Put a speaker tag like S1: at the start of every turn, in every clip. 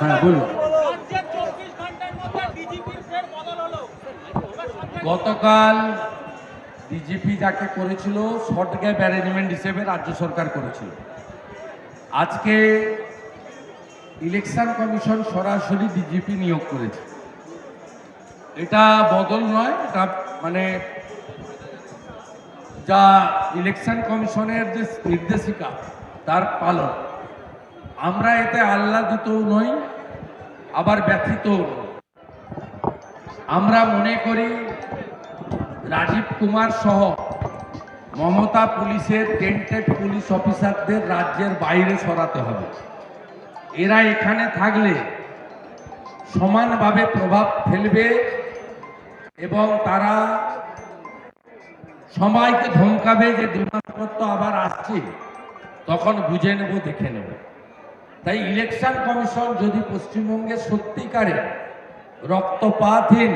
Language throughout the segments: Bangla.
S1: হ্যাঁ বলুন।
S2: গতকাল ডিজিপি যাকে করেছিল, শর্ট গ্যাপ অ্যারেঞ্জমেন্ট হিসেবে রাজ্য সরকার করেছিল। আজকে ইলেকশন কমিশন সরাসরি ডিজিপি নিয়োগ করেছে। এটা বদল নয়, এটা মানে যা ইলেকশন কমিশনের যে নির্দেশিকা, তার পালন। আমরা এতে আহ্লাদিতও নই, আবার ব্যথিতও নই। আমরা মনে করি রাজীব কুমার সহ মমতা পুলিশের, টেন্টেড পুলিশ অফিসারদের রাজ্যের বাইরে সরাতে হবে। এরা এখানে থাকলে সমানভাবে প্রভাব ফেলবে এবং তারা সবাইকে ধমকাবে যে দু মাস পর তো আবার আসছে। তখন বুঝে নেব, দেখে নেব। তাই ইলেকশন কমিশন যদি পশ্চিমবঙ্গে সত্যিকারে রক্তপাতহীন,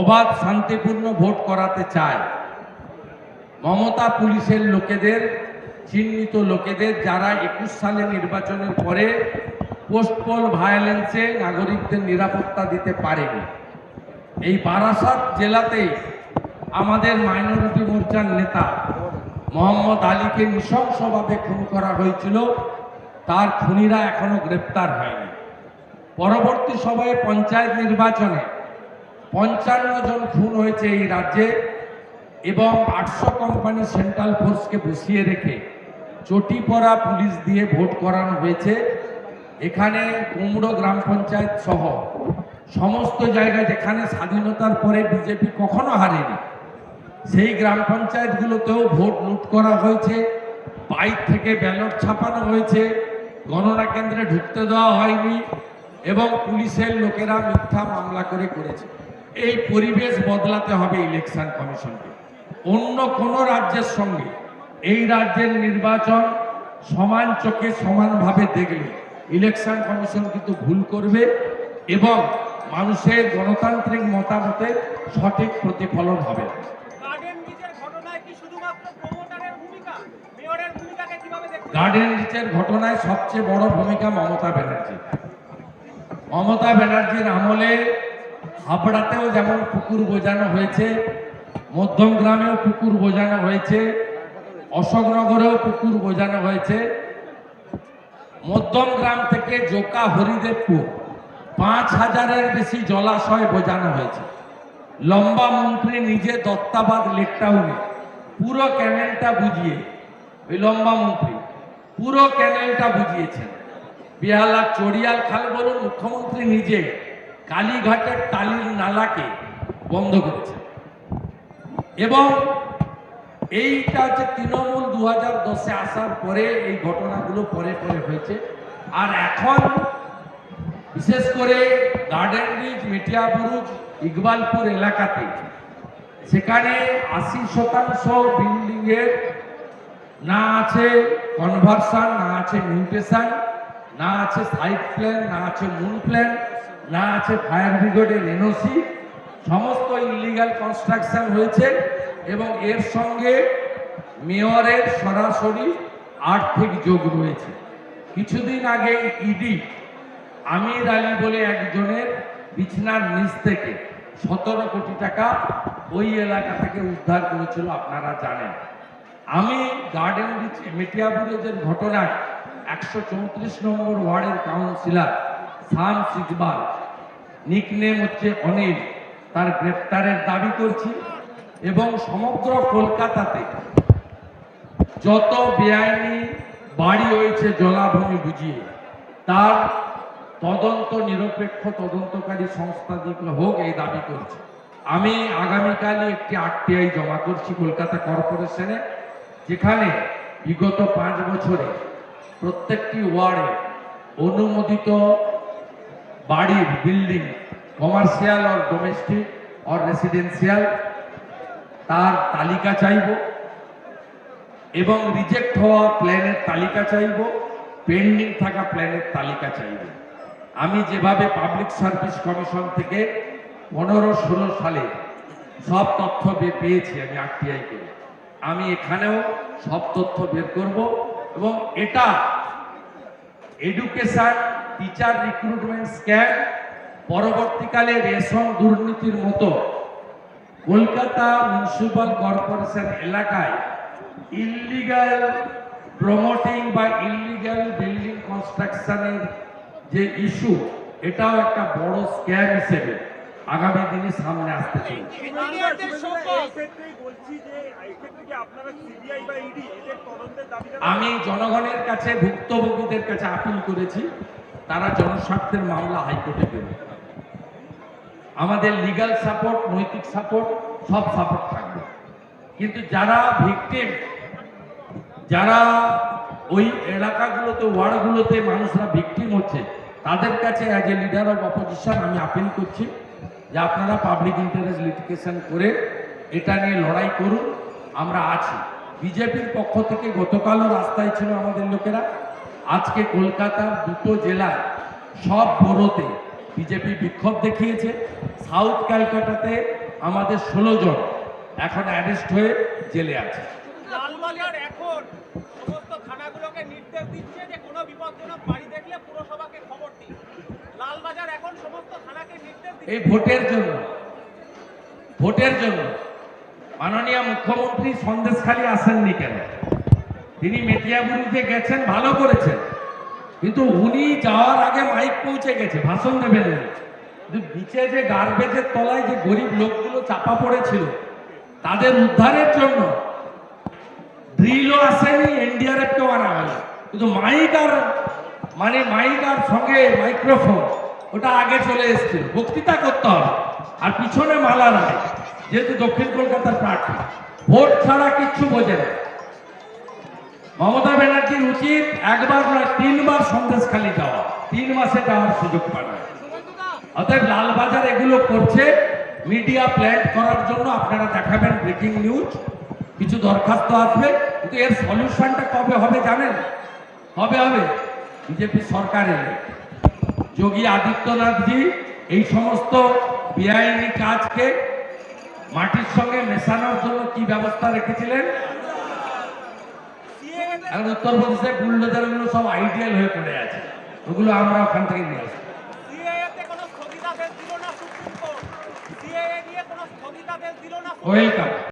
S2: অবাধ, শান্তিপূর্ণ ভোট করাতে চায়, মমতা পুলিশের লোকেদের, চিহ্নিত লোকেদের, যারা একুশ সালে নির্বাচনের পরে পোস্টপোল ভায়োলেন্সে নাগরিকদের নিরাপত্তা দিতে পারেনি। এই বারাসাত জেলাতেই আমাদের মাইনরিটি মোর্চার নেতা মোহাম্মদ আলীকে নৃশংসভাবে খুন করা হয়েছিল। তার খুনিরা এখনও গ্রেপ্তার হয়নি। পরবর্তী সময়ে পঞ্চায়েত নির্বাচনে পঞ্চান্ন জন খুন হয়েছে এই রাজ্যে এবং আটশো কোম্পানি সেন্ট্রাল ফোর্সকে বসিয়ে রেখে চটি পড়া পুলিশ দিয়ে ভোট করানো হয়েছে। এখানে কুমড়ো গ্রাম পঞ্চায়েত সহ সমস্ত জায়গায় যেখানে স্বাধীনতার পরে বিজেপি কখনো হারেনি, সেই গ্রাম পঞ্চায়েতগুলোতেও ভোট লুট করা হয়েছে বাইক থেকে ব্যালট ছাপানো হয়েছে। গণনা কেন্দ্রে ঢুকতে দেওয়া হয়নি এবং পুলিশের লোকেরা মিথ্যা মামলা করে করেছে। এই পরিবেশ বদলাতে হবে ইলেকশন কমিশনকে। অন্য কোনো রাজ্যের সঙ্গে এই রাজ্যের নির্বাচন সমান চোখে সমানভাবে দেখলে ইলেকশন কমিশন কিন্তু ভুল করবে এবং মানুষের গণতান্ত্রিক মতামতের সঠিক প্রতিফলন হবে
S3: গার্ডেন ঘটনায়
S2: সবচেয়ে বড় ভূমিকা মমতা ব্যানার্জি। মমতা ব্যানার্জির আমলে হাবড়াতেও যেমন পুকুর বোঝানো হয়েছে মধ্যম গ্রামেও পুকুর বোঝানো হয়েছে, অশোকনগরেও পুকুর বোঝানো হয়েছে। মধ্যম গ্রাম থেকে জোকা হরিদেবপুর পাঁচ হাজারের বেশি জলাশয় বোঝানো হয়েছে। লম্বা মন্ত্রী নিজে দত্তাবাদ লেকটাউনে পুরো ক্যানেলটা বুঝিয়ে, ওই লম্বা মন্ত্রী, পুরো ক্যানেলটা বুঝিয়েছেন। বিহালা চড়িয়াল খাল বলুন মুখ্যমন্ত্রী নিজে কালীঘাটের টালির নালাকে বন্ধ করেছেন। এবং এইটা হচ্ছে তৃণমূল দু হাজার দশে আসার পরে এই ঘটনাগুলো পরে পরে হয়েছে, আর এখন বিশেষ করে গার্ডেন রিচ মেটিয়াবুরুজ ইকবালপুর এলাকাতে সেখানে আশি শতাংশ বিল্ডিংয়ের না আছে কনভার্সন না আছে মিউটেশন না আছে সাইড প্ল্যান না আছে মুন প্ল্যান না আছে ফায়ার ব্রিগেডের এনওসি সমস্ত ইলিগাল কনস্ট্রাকশন হয়েছে এবং এর সঙ্গে মেয়রের সরাসরি আর্থিক যোগ রয়েছে। কিছুদিন আগে ইডি আমির আলী বলে একজনের বিছনার নিচ থেকে সতেরো কোটি টাকা ওই এলাকা থেকে উদ্ধার করেছিল, আপনারা জানেন। আমি গার্ডেন রিচ মেটিয়াবুরেজের ঘটনায় একশো চৌত্রিশ নম্বর ওয়ার্ডের কাউন্সিলর শামস ইকবাল নিকনেম হচ্ছে অনিল, তার গ্রেপ্তারের দাবি করছি এবং সমগ্র কলকাতাতে যত বেআইনি বাড়ি হয়েছে জলাভূমি বুঝিয়ে, তার তদন্ত নিরপেক্ষ তদন্তকারী সংস্থা যেগুলো হোক এই দাবি করছি। আমি আগামীকালই একটি আরটিআই জমা করছি কলকাতা কর্পোরেশনে, যেখানে বিগত পাঁচ বছরে প্রত্যেকটি ওয়ার্ডে অনুমোদিত বাড়ির বিল্ডিং, কমার্শিয়াল আর ডোমেস্টিক আর রেসিডেন্সিয়াল, তার তালিকা চাইব এবং রিজেক্ট হওয়া প্ল্যানের তালিকা চাইব, পেন্ডিং থাকা প্ল্যানের তালিকা চাইব। আমি যেভাবে পাবলিক সার্ভিস কমিশন থেকে পনেরো ষোলো সালে সব তথ্য পেয়েছি আমি আরটিআই করে, আমি এখানেও সব তথ্য বের করব এবং এটা এডুকেশন টিচার রিক্রুটমেন্ট স্ক্যাম পরবর্তীকালে রেশন দুর্নীতির মতো কলকাতা মিউনিসিপাল কর্পোরেশন এলাকায় ইল্লিগাল প্রমোটিং বা ইল্লিগাল বিল্ডিং কনস্ট্রাকশনের যে ইস্যু এটাও একটা বড় স্ক্যাম হিসেবে আগামী দিনে সামনে আসতে চলেছে। আমি জনগণের কাছে ভুক্তভোগীদের কাছে আপিল করেছি তারা জনস্বার্থের মামলা হাইকোর্টে দেবে। আমাদের লিগ্যাল সাপোর্ট নৈতিক সাপোর্ট সব সাপোর্ট থাকবে। কিন্তু যারা ভিকটিম যারা ওই এলাকাগুলোতে, ওয়ার্ডগুলোতে মানুষরা ভিকটিম হচ্ছে। তাদের কাছে as a leader of opposition আমি আপিল করছি যে আপনারা পাবলিক ইন্টারেস্ট লিটিগেশন করে এটা নিয়ে লড়াই করুন, আমরা আছি। বিজেপির পক্ষ থেকে গতকালও রাস্তায় ছিল আমাদের লোকেরা। আজকে কলকাতার দুটো জেলায় সব বড়োতে বিজেপি বিক্ষোভ দেখিয়েছে। সাউথ ক্যালকাটাতে আমাদের ষোলো জন এখন অ্যারেস্ট হয়ে জেলে আছে।
S3: থানাগুলোকে নির্দেশ দিচ্ছে যে কোনো বিপজ্জনক বাড়ি দেখলে পুরসভাকে খবর দিন। লালবাজার এখন সমস্ত থানাকে নির্দেশ
S2: এই ভোটের জন্য ভোটের জন্য মাননীয় মুখ্যমন্ত্রী সন্দেশখালী আসেননি কেন? তিনি মেটিয়াবুড়িতে গেছেন, ভালো করেছেন, কিন্তু উনি যাওয়ার আগে মাইক পৌঁছে গেছে, ভাষণ দেবেন। কিন্তু নিচে যে গার্বেজের তলায় যে গরিব লোকগুলো চাপা পড়েছিল, তাদের উদ্ধারের জন্য ড্রিলও আসেনি, এনডিআরএফ কেও আনা হয়নি। কিন্তু মাইক আর মানে মাইক আর সঙ্গে মাইক্রোফোন, ওটা আগে চলে এসেছিল। বক্তৃতা করতে হবে, আর পিছনে মালা রায় যেহেতু দক্ষিণ কলকাতার প্রার্থী। ভোট ছাড়া কিচ্ছু বোঝে না। মমতা ব্যানার্জির উচিত একবার নয় তিনবার সন্দেশখালি যাওয়া তিন মাসে যাওয়ার সুযোগ না। অতএব লালবাজার এগুলো করছে, মিডিয়া প্ল্যান করার জন্য আপনারা দেখাবেন ব্রেকিং নিউজ। কিছু দরখাস্ত আসবে। কিন্তু এর সলিউশনটা কবে হবে জানেন? হবে হবে। বিজেপি সরকার। এলে যোগী আদিত্যনাথজি এই সমস্ত বেআইনি কাজকে মাটির সঙ্গে মেশানোর জন্য কি ব্যবস্থা রেখেছিলেন? এখন উত্তরপ্রদেশে বুলডোজারগুলো সব আইডিয়াল হয়ে পড়ে আছে। ওগুলো আমরা ওখান থেকে নিয়ে আসব।
S3: কোর্ট।
S2: ওয়েলকাম